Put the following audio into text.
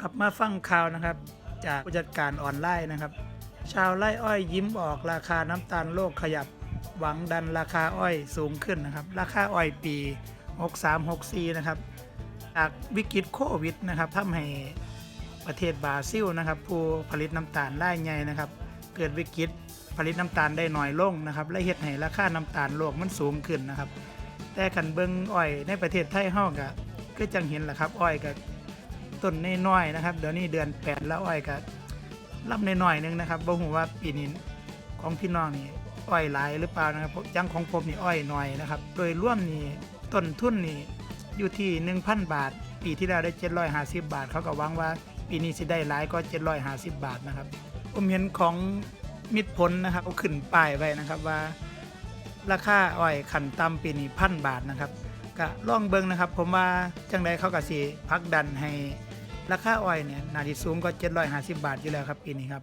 ครับมาฟังข่าวนะครับ จากผู้จัดการออนไลน์นะครับ ชาวไร่อ้อยยิ้มออกราคาน้ำตาลโลกขยับ หวังดันราคาอ้อยสูงขึ้นนะครับ ราคาอ้อยปี 6364 นะครับ จากวิกฤตโควิดนะครับทำให้ประเทศบราซิลนะครับ ผู้ผลิตน้ำตาลรายใหญ่นะครับ เกิดวิกฤตผลิตน้ำตาลได้น้อยลงนะครับและเฮ็ดให้ราคาน้ำตาลโลกมันสูงขึ้นนะครับ แต่คันเบิงอ้อยในประเทศไทยเฮาก็ก็จังเห็นแหละครับอ้อยก็ ต้นน้อยๆนะครับ เดี๋ยวนี้เดือน8แล้วอ้อยก็ลำน้อยๆหนึงนะครับบ่ฮู้ว่าปีนี้ของพี่น้องนี่อ้อยหลายหรือเปล่านะครับจังของผมนี่อ้อยหน้อยนะครับ โดยรวมนี่ต้นทุนนี่อยู่ที่ 1,000 บาท ปีที่แล้วได้ 750 บาท เขาก็หวังว่า ปีนี้สิได้หลายก็ 750 บาทนะครับ ผมเห็นของมิตรผลนะครับเอาขึ้นป้ายไว้นะครับว่า ราคาอ้อยขันต่ำปีนี้พันบาทนะครับก็ลองเบิ่งนะครับ ผมว่าจังใดเขาก็สิพักดันให้ ราคาอ้อยเนี่ยนาทีสูงก็750 บาทอยู่แล้วครับปีนี้ครับ